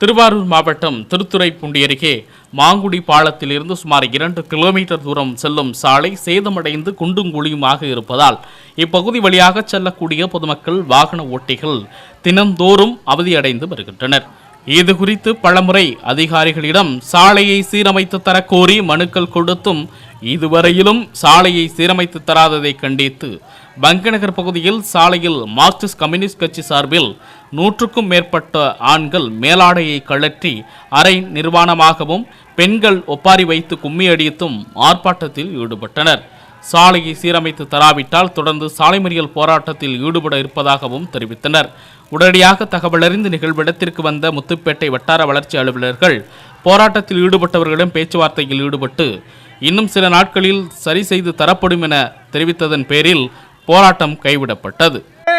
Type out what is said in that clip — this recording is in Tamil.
திருவாரூர் மாவட்டம் திருத்துறைப்பூண்டி அருகே மாங்குடி பாலத்திலிருந்து சுமார் இரண்டு கிலோமீட்டர் தூரம் செல்லும் சாலை சேதமடைந்து குண்டும் குழியுமாக இருப்பதால் இப்பகுதி வழியாக செல்லக்கூடிய பொதுமக்கள் வாகன ஓட்டிகள் தினந்தோறும் அவதியடைந்து வருகின்றனர். இது குறித்து பலமுறை அதிகாரிகளிடம் சாலையை சீரமைத்து தரக்கோரி மனுக்கள் கொடுத்தும் இதுவரையிலும் சாலையை சீரமைத்து தராததை கண்டித்து பங்கநகர் பகுதியில் சாலையில் மார்க்சிஸ்ட் கம்யூனிஸ்ட் கட்சி சார்பில் நூற்றுக்கும் மேற்பட்ட ஆண்கள் மேலாடையை கழற்றி அரை நிர்வாணமாகவும் பெண்கள் ஒப்பாரி வைத்து கும்மி அடித்தும் ஆர்ப்பாட்டத்தில் ஈடுபட்டனர். சாலையை சீரமைத்து தராவிட்டால் தொடர்ந்து சாலை மறியல் போராட்டத்தில் ஈடுபட இருப்பதாகவும் தெரிவித்தனர். உடனடியாக தகவலறிந்து நிகழ்விடத்திற்கு வந்த முத்துப்பேட்டை வட்டார வளர்ச்சி அலுவலர்கள் போராட்டத்தில் ஈடுபட்டவர்களிடம் பேச்சுவார்த்தையில் ஈடுபட்டு இன்னும் சில நாட்களில் சரி செய்து தரப்படும் என தெரிவித்ததன் பேரில் போராட்டம் கைவிடப்பட்டது. ஏ